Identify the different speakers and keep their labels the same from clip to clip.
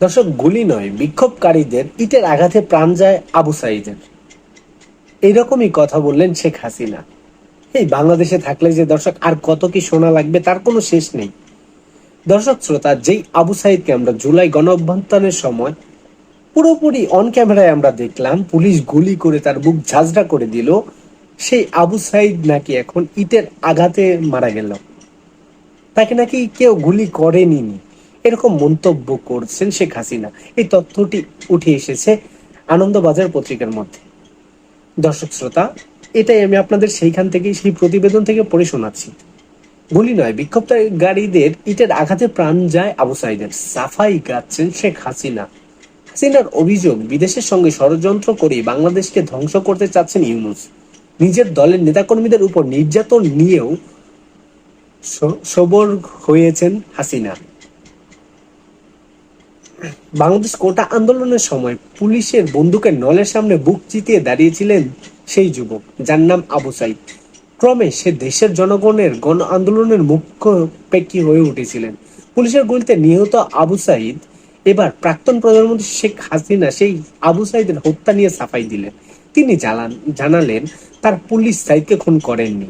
Speaker 1: দর্শক, গুলি নয়, বিক্ষোভকারীদের ইটের আঘাতে প্রাণ যায় আবু সাইদের। এইরকমই কথা বললেন শেখ হাসিনা। এই বাংলাদেশে থাকলে যে দর্শক আর কত কি শোনা লাগবে তার কোনো শেষ নেই। দর্শক, শ্রোতা, যেই আবু সাইদকে আমরা জুলাই গণ অভ্যন্তরের সময় পুরোপুরি অন ক্যামেরায় আমরা দেখলাম, পুলিশ গুলি করে তার বুক ঝাঁঝরা করে দিল, সেই আবু সাইদ নাকি এখন ইটের আঘাতে মারা গেল। তাকে নাকি কেউ গুলি করেনি। এরকম মন্তব্য করছেন শেখ হাসিনা। এই তথ্যটি উঠে এসেছে আনন্দবাজার পত্রিকার মধ্যে। দর্শক শ্রোতা, এটাই আমি আপনাদের সেইখান থেকে সেই প্রতিবেদন থেকে পড়ে শোনাচ্ছি। গুলি নয় বিক্ষোভকারীদের ইটের আঘাতে প্রাণ যায় আবু সাইদের। সাফাই গাচ্ছেন শেখ হাসিনা। হাসিনার অভিযোগ, বিদেশের সঙ্গে ষড়যন্ত্র করে বাংলাদেশকে ধ্বংস করতে চাচ্ছেন ইউনুস। নিজের দলের নেতাকর্মীদের উপর নির্যাতন নিয়েও সবর হয়েছেন হাসিনা। বাংলাদেশ কোটা আন্দোলনের সময় পুলিশের বন্দুকের নলের সামনে বুক চিতিয়ে দাঁড়িয়েছিলেন সেই যুবক, যার নাম আবু সাইদ। ক্রমে সে দেশের জনগণের গণ আন্দোলনের মুখ্য প্রেক্ষী হয়ে উঠেছিলেন। পুলিশের গুলিতে নিহত আবু সাইদ, এবার প্রাক্তন প্রধানমন্ত্রী শেখ হাসিনা সেই আবু সাইদের হত্যা নিয়ে সাফাই দিলেন। তিনি জানান, জানালেন, তার পুলিশ সাইদকে খুন করেননি।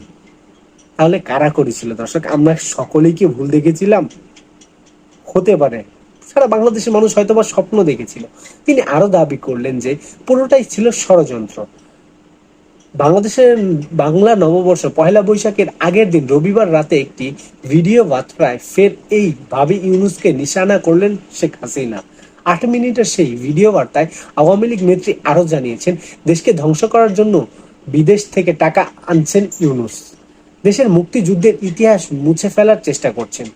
Speaker 1: তাহলে কারা করেছিল দর্শক? আমরা সকলেই কি ভুল দেখেছিলাম? হতে পারে। সারা বাংলাদেশের মানুষ হয়তো বা স্বপ্ন দেখেছিল। তিনি আরও দাবি করলেন যে পুরোটাই ছিল ষড়যন্ত্র। বাংলাদেশের বাংলা নববর্ষ পহেলা বৈশাখের আগের দিন রবিবার রাতে একটি ভিডিও বার্তায় ফের এই ভাবি ইউনুসকে নিশানা করলেন শেখ হাসিনা। আট মিনিটের সেই ভিডিও বার্তায় আওয়ামী লীগ নেত্রী আরও জানিয়েছেন, দেশকে ধ্বংস করার জন্য বিদেশ থেকে টাকা আনছেন ইউনুস। দেশের মুক্তিযুদ্ধের ইতিহাস মুছে ফেলার চেষ্টা করছেন।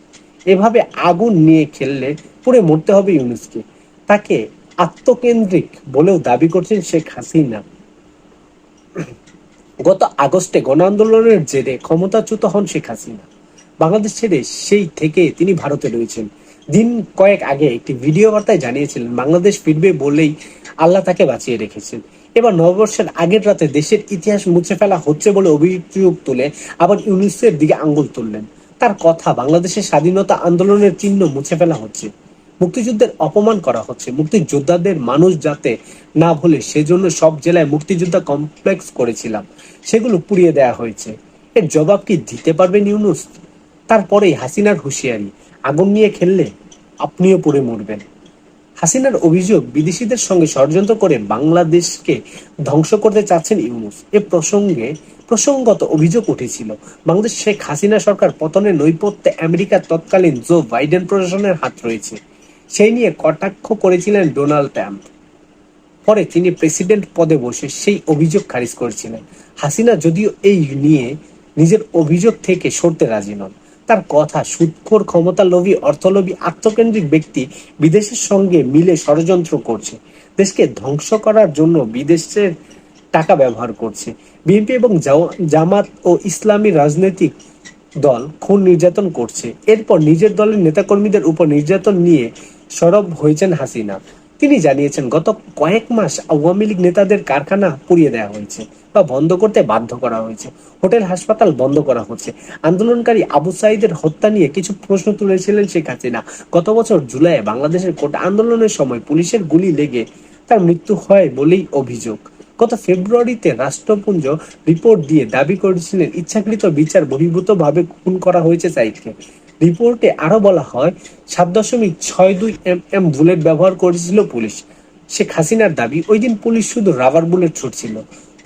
Speaker 1: এভাবে আগুন নিয়ে খেললে পুড়ে মরতে হবে ইউনুসকে। তাকে আত্মকেন্দ্রিক বলেও দাবি করছেন শেখ হাসিনা। গত আগস্টে গণ আন্দোলনের জেরে ক্ষমতাচ্যুত হন শেখ হাসিনা। বাংলাদেশ ছেড়ে সেই থেকে তিনি ভারতে রয়েছেন। দিন কয়েক আগে একটি ভিডিও বার্তায় জানিয়েছিলেন, বাংলাদেশ ফিরবে বলেই আল্লাহ তাকে বাঁচিয়ে রেখেছেন। এবার নববর্ষের আগের রাতে দেশের ইতিহাস মুছে ফেলা হচ্ছে বলে অভিযোগ তুলে আবার ইউনিসের দিকে আঙ্গুল তুললেন। তার কথা বাংলাদেশের স্বাধীনতা আন্দোলনের চিহ্ন মুছে ফেলা হচ্ছে। মুক্তিযুদ্ধের অপমান করা হচ্ছে। মুক্তিযোদ্ধাদের মানুষ যাতে না ভুলে সেজন্য সব জেলায় মুক্তিযোদ্ধা কমপ্লেক্স করেছিলাম। সেগুলো পুড়িয়ে দেওয়া হয়েছে। এর জবাব কি দিতে পারবেন ইউনুস? তারপরেই হাসিনার হুঁশিয়ারি। আগুন নিয়ে খেললে আপনিও পুড়ে মরবেন। হাসিনার অভিযোগ, বিদেশিদের সঙ্গে ষড়যন্ত্র করে বাংলাদেশকে ধ্বংস করতে চাচ্ছেন ইউনুস। এ প্রসঙ্গে প্রসঙ্গত অভিযোগ উঠেছিল, বাংলাদেশ শেখ হাসিনা সরকার পতনের নৈপথ্যে আমেরিকার তৎকালীন জো বাইডেন প্রশাসনের হাত রয়েছে। সেই নিয়ে কটাক্ষ করেছিলেন ডোনাল্ড ট্রাম্প। পরে তিনি প্রেসিডেন্ট পদে বসে সেই অভিযোগ খারিজ করেছিলেন। হাসিনা যদিও এই নিয়ে নিজের অভিযোগ থেকে সরতে রাজি নন। তার কথা সুৎখোর ক্ষমতা লোভী অর্থলোভী, আত্মকেন্দ্রিক ব্যক্তি বিদেশের সঙ্গে মিলে ষড়যন্ত্র করছে। দেশকে ধ্বংস করার জন্য বিদেশের টাকা ব্যবহার করছে। বিএনপি এবং জামাত ও ইসলামী রাজনৈতিক দল খুন নির্যাতন করছে। এরপর নিজের দলের নেতাকর্মীদের উপর নির্যাতন নিয়ে সরব হয়েছেন হাসিনা। তিনি জানিয়েছেন, গত কয়েক মাস আওয়ামী লীগ নেতাদের কারখানা পুড়িয়ে দেওয়া হয়েছে বা বন্ধ করতে বাধ্য করা হয়েছে। হোটেল, হাসপাতাল বন্ধ করা হচ্ছে। আন্দোলনকারী আবু সাইদের হত্যা নিয়ে কিছু প্রশ্ন তুলেছিলেন শেখ হাসিনা। গত বছর জুলাইয়ে বাংলাদেশের কোটা আন্দোলনের সময় পুলিশের গুলি লেগে তার মৃত্যু হয় বলেই অভিযোগ। গত ফেব্রুয়ারিতে রাষ্ট্রপুঞ্জ রিপোর্ট দিয়ে দাবি করেছিলেন, ইচ্ছাকৃত বিচার বহির্ভূতভাবে খুন করা হয়েছে সাইদকে রিপোর্টে আরও বলা হয়, সাত দশমিক ছয় দুই এম এম বুলেট ব্যবহার করেছিল পুলিশ। শেখ হাসিনার দাবি, ওই দিন পুলিশ শুধু রাবার বুলেট ছুটছিল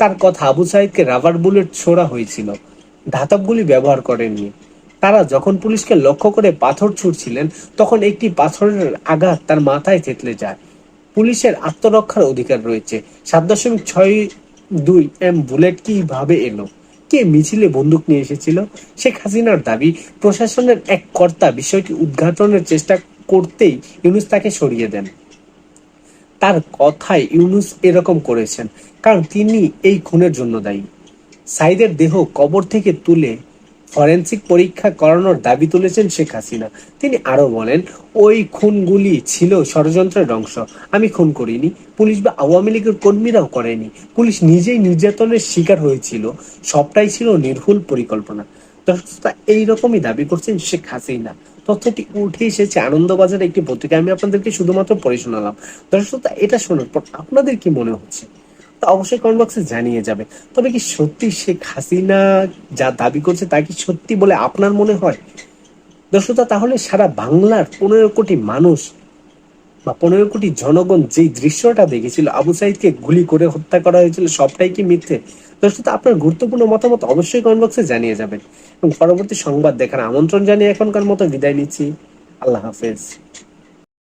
Speaker 1: তার কথা আবু সাইদকে রাবার বুলেট ছোড়া হয়েছিল। ধাতব গুলি ব্যবহার করেননি। তারা যখন পুলিশকে লক্ষ্য করে পাথর ছুটছিলেন তখন একটি পাথরের আঘাত তার মাথায় থেতলে যায়। পুলিশের আত্মরক্ষার অধিকার রয়েছে। সাত দশমিক ছয় দুই এম বুলেট কীভাবে এলো? কে মিছিলে বন্দুক নিয়ে এসেছিল? শেখ হাসিনার দাবি, প্রশাসনের এক কর্তা বিষয়টি উদ্ঘাটনের চেষ্টা করতেই ইউনুস তাকে সরিয়ে দেন। তার কথায় ইউনুস এরকম করেছেন, কারণ তিনি এই খুনের জন্য দায়ী। সাইদের দেহ কবর থেকে তুলে ফরেন্সিক পরীক্ষা করানোর দাবি তুলেছেন শেখ হাসিনা। তিনি আরও বলেন ওই খুনগুলি ছিল ষড়যন্ত্রের অংশ। আমি খুন করিনি। পুলিশ বা আওয়ামী লীগের কর্মীরাও করেনি। পুলিশ নিজেই নির্যাতনের শিকার হয়েছিল। সবটাই ছিল নির্ভুল পরিকল্পনা। দর্শক শ্রোতা, এইরকমই দাবি করছেন শেখ হাসিনা। তথ্যটি উঠে এসেছে আনন্দবাজারের একটি পত্রিকা আমি আপনাদেরকে শুধুমাত্র পড়ে শোনালাম। দর্শক এটা শোনার পর আপনাদের কি মনে হচ্ছে? তা অবশ্যই কমেন্ট বক্সে জানিয়ে যাবে। তবে কি সত্যি শেখ হাসিনা যা দাবি করছে তা কি সত্যি বলে আপনার মনে হয়? দর্শক, তাহলে সারা বাংলার পনেরো কোটি মানুষ বা পনেরো কোটি জনগণ যেই দৃশ্যটা দেখেছিল, আবু সাইদকে গুলি করে হত্যা করা হয়েছিল, সবটাই কি মিথ্যে? দর্শক, আপনার গুরুত্বপূর্ণ মতামত অবশ্যই কমেন্ট বক্সে জানিয়ে যাবেন। এবং পরবর্তী সংবাদ দেখার আমন্ত্রণ জানিয়ে এখনকার মতো বিদায় নিচ্ছি। আল্লাহ হাফেজ।